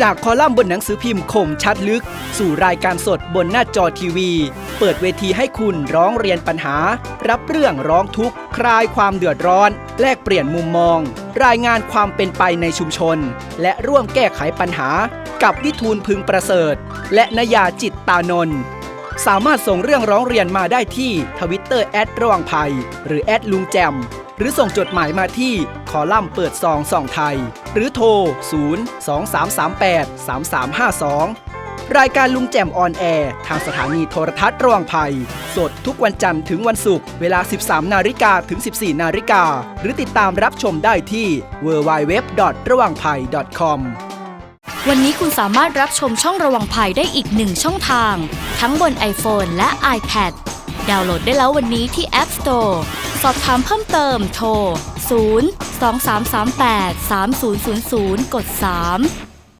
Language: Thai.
จากคอลัมน์บนหนังสือพิมพ์คมชัดลึก สู่รายการสดบนหน้าจอทีวี เปิดเวทีให้คุณร้องเรียนปัญหา รับเรื่องร้องทุกข์ คลายความเดือดร้อน แลกเปลี่ยนมุมมอง รายงานความเป็นไปในชุมชน และร่วมแก้ไขปัญหา กับวิทูลพึงประเสริฐ และนยาจิตตานนท์สามารถส่งเรื่องร้องเรียนมาได้ที่ทวิตเตอร์แอดระวังภัย หรือแอดลุงแจม หรือส่งจดหมายมาที่คอลัมน์เปิดซองส่องไทย หรือโทร 0 2 3 3 8 3 3 5 2 รายการลุงแจมออนแอร์ทางสถานีโทรทัศน์ระวังภัย สดทุกวันจันทร์ถึงวันศุกร์เวลา 13 นาฬิกาถึง 14 นาฬิกา หรือติดตามรับชมได้ที่ www. ระวังภัย .com วันนี้คุณสามารถรับชมช่องระวังภัยได้อีกหนึ่งช่องทาง ทั้งบน iPhone และ iPad ดาวน์โหลดได้แล้ววันนี้ที่ App Store สอบถามเพิ่มเติมโทร 0 2 3 3 8 3 0 0 0 กด 3